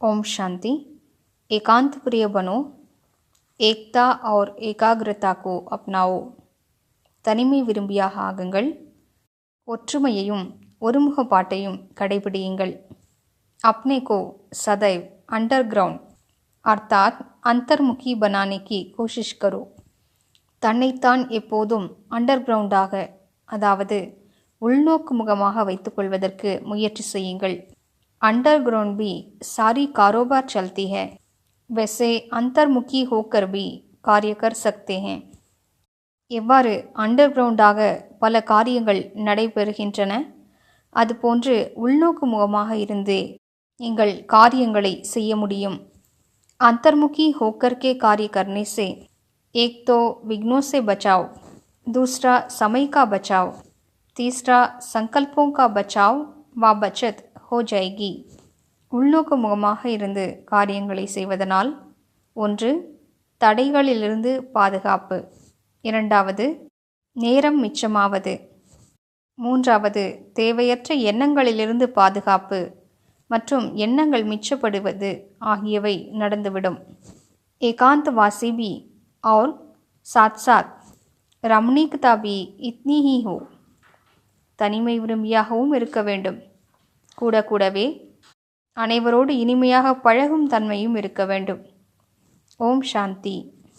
ओम शांति एकांत प्रिय बनो एकता और एकाग्रता को अपनाओ தனிமை விரும்பியாக ஆகுங்கள் ஒற்றுமையையும் ஒருமுகப்பாட்டையும் கடைபிடியுங்கள் अपने को सदैव अंडरग्राउंड अर्थात अंतर्मुखी बनाने की कोशिश करो தன்னைத்தான் எப்போதும் அண்டர் கிரவுண்டாக அதாவது உள்நோக்கு முகமாக வைத்துக்கொள்வதற்கு முயற்சி செய்யுங்கள் अंडर ग्राउंड भी सारी कारोबार चलती है वैसे अंतर्मुखी होकर भी कार्य कर सकते हैं எவ்வாறு அண்டர் கிரவுண்டாக பல காரியங்கள் நடைபெறுகின்றன அதுபோன்று உள்நோக்கு முகமாக இருந்து நீங்கள் காரியங்களை செய்ய முடியும் अंतर्मुखी होकर के कार्य करने से एक तो विघ्नों से बचाव दूसरा समय का बचाव तीसरा संकल्पों का बचाव व बचत हो जाएगी உள்நோக்கு முகமாக இருந்து காரியங்களை செய்வதனால் ஒன்று தடைகளிலிருந்து பாதுகாப்பு இரண்டாவது நேரம் மிச்சமாவது மூன்றாவது தேவையற்ற எண்ணங்களிலிருந்து பாதுகாப்பு மற்றும் எண்ணங்கள் மிச்சப்படுவது ஆகியவை நடந்துவிடும் एकांतवासी भी और साथ साथ रमणीकता भी इतनी ही हो தனிமை விரும்பியாகவும் இருக்க வேண்டும் கூட கூடவே அனைவரோடு இனிமையாக பழகும் தன்மையும் இருக்க வேண்டும். ஓம் சாந்தி.